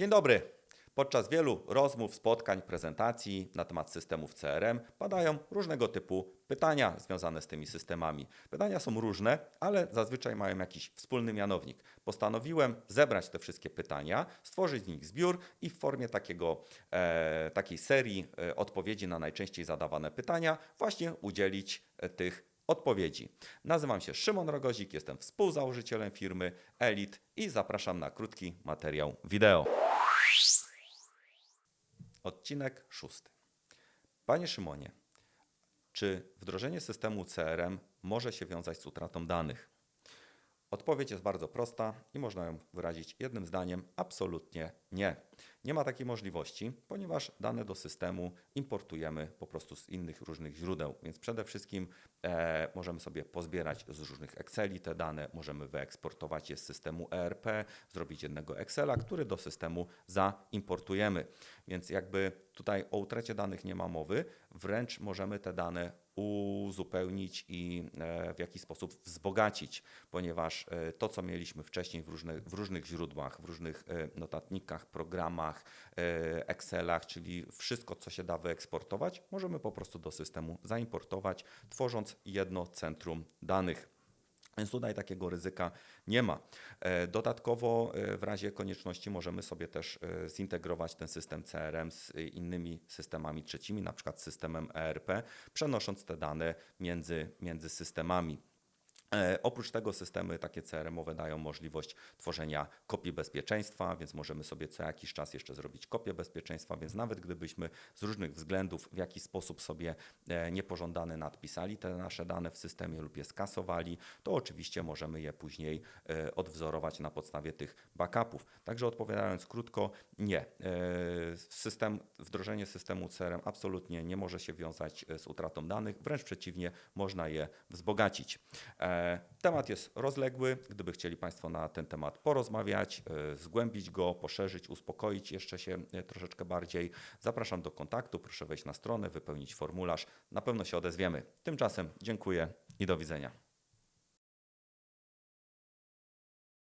Dzień dobry. Podczas wielu rozmów, spotkań, prezentacji na temat systemów CRM padają różnego typu pytania związane z tymi systemami. Pytania są różne, ale zazwyczaj mają jakiś wspólny mianownik. Postanowiłem zebrać te wszystkie pytania, stworzyć z nich zbiór i w formie takiego, e, takiej serii e, odpowiedzi na najczęściej zadawane pytania właśnie udzielić e, tych odpowiedzi. Nazywam się Szymon Rogozik, jestem współzałożycielem firmy Elit i zapraszam na krótki materiał wideo. Odcinek szósty. Panie Szymonie, czy wdrożenie systemu CRM może się wiązać z utratą danych? Odpowiedź jest bardzo prosta i można ją wyrazić jednym zdaniem: absolutnie nie. Nie ma takiej możliwości, ponieważ dane do systemu importujemy po prostu z innych różnych źródeł. Więc przede wszystkim e, możemy sobie pozbierać z różnych Exceli te dane, możemy wyeksportować je z systemu ERP, zrobić jednego Excela, który do systemu zaimportujemy. Więc jakby tutaj o utracie danych nie ma mowy, wręcz możemy te dane uzupełnić i e, w jakiś sposób wzbogacić, ponieważ e, to, co mieliśmy wcześniej w różnych, w różnych źródłach, w różnych e, notatnikach, programach, Excelach, czyli wszystko, co się da wyeksportować, możemy po prostu do systemu zaimportować, tworząc jedno centrum danych. Więc tutaj takiego ryzyka nie ma. E, Dodatkowo e, w razie konieczności możemy sobie też e, zintegrować ten system CRM z innymi systemami trzecimi, na przykład systemem ERP, przenosząc te dane między, między systemami. E, Oprócz tego systemy takie CRM-owe dają możliwość tworzenia kopii bezpieczeństwa, więc możemy sobie co jakiś czas jeszcze zrobić kopię bezpieczeństwa, więc nawet gdybyśmy z różnych względów w jakiś sposób sobie e, niepożądany nadpisali te nasze dane w systemie lub je skasowali, to oczywiście możemy je później e, odwzorować na podstawie tych backupów. Także odpowiadając krótko, nie. System, wdrożenie systemu CRM absolutnie nie może się wiązać z utratą danych, wręcz przeciwnie, można je wzbogacić. Temat jest rozległy. Gdyby chcieli Państwo na ten temat porozmawiać, e, zgłębić go, poszerzyć, uspokoić jeszcze się e, troszeczkę bardziej, zapraszam do kontaktu. Proszę wejść na stronę, wypełnić formularz. Na pewno się odezwiemy. Tymczasem dziękuję i do widzenia.